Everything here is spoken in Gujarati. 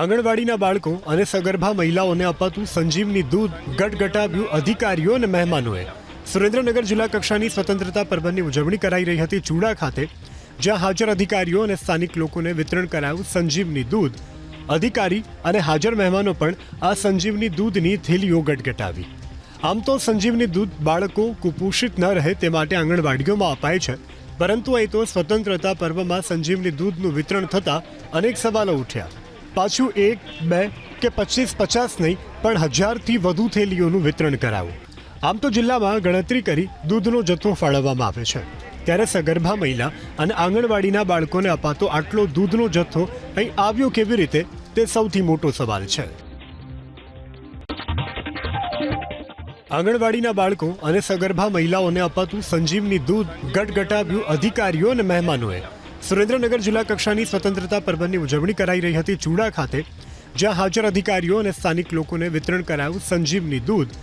આંગણવાડીના બાળકો અને સગર્ભા મહિલાઓને અપાતું સંજીવની દૂધ, ગટગટાવ્યું અધિકારીઓ અને મહેમાનોએ. સુરેન્દ્રનગર જિલ્લા કક્ષાની સ્વતંત્રતા પર્વની ઉજવણી કરાઈ રહી હતી ચૂડા ખાતે, જ્યાં હાજર અધિકારીઓ અને સ્થાનિક લોકોને વિતરણ કરાયું સંજીવની દૂધ. અધિકારી અને હાજર મહેમાનો પણ આ સંજીવની દૂધની થેલીઓ ગટગટાવી. આમ તો સંજીવની દૂધ બાળકો કુપોષિત ન રહે તે માટે આંગણવાડીઓમાં અપાય છે, પરંતુ અહીં તો સ્વતંત્રતા પર્વમાં સંજીવની દૂધનું વિતરણ થતાં અનેક સવાલો ઉઠ્યા. પાછું એક, બે કે પચીસ, પચાસ નહીં, પણ હજારથી વધુ થેલીઓનું વિતરણ કરાવું. આમ તો જિલ્લામાં ગણતરી કરી દૂધનો જથ્થો ફાળવવામાં આવે છે. ત્યારે સગર્ભા મહિલા અને આંગણવાડીના બાળકોને અપાતો આટલો દૂધનો જથ્થો અહીં આવ્યો કેવી રીતે, તે સૌથી મોટો સવાલ છે. આંગણવાડીના બાળકો અને સગર્ભા મહિલાઓને અપાતું સંજીવની દૂધ ગટગટાવ્યું અધિકારીઓ અને મહેમાનોએ. સુરેન્દ્રનગર જિલ્લા કક્ષાની સ્વતંત્રતા પર્વની ઉજવણી કરાઈ રહી હતી ચૂડા ખાતે, જ્યાં હાજર અધિકારીઓ અને સ્થાનિક લોકોને વિતરણ કરાયું સંજીવની દૂધ.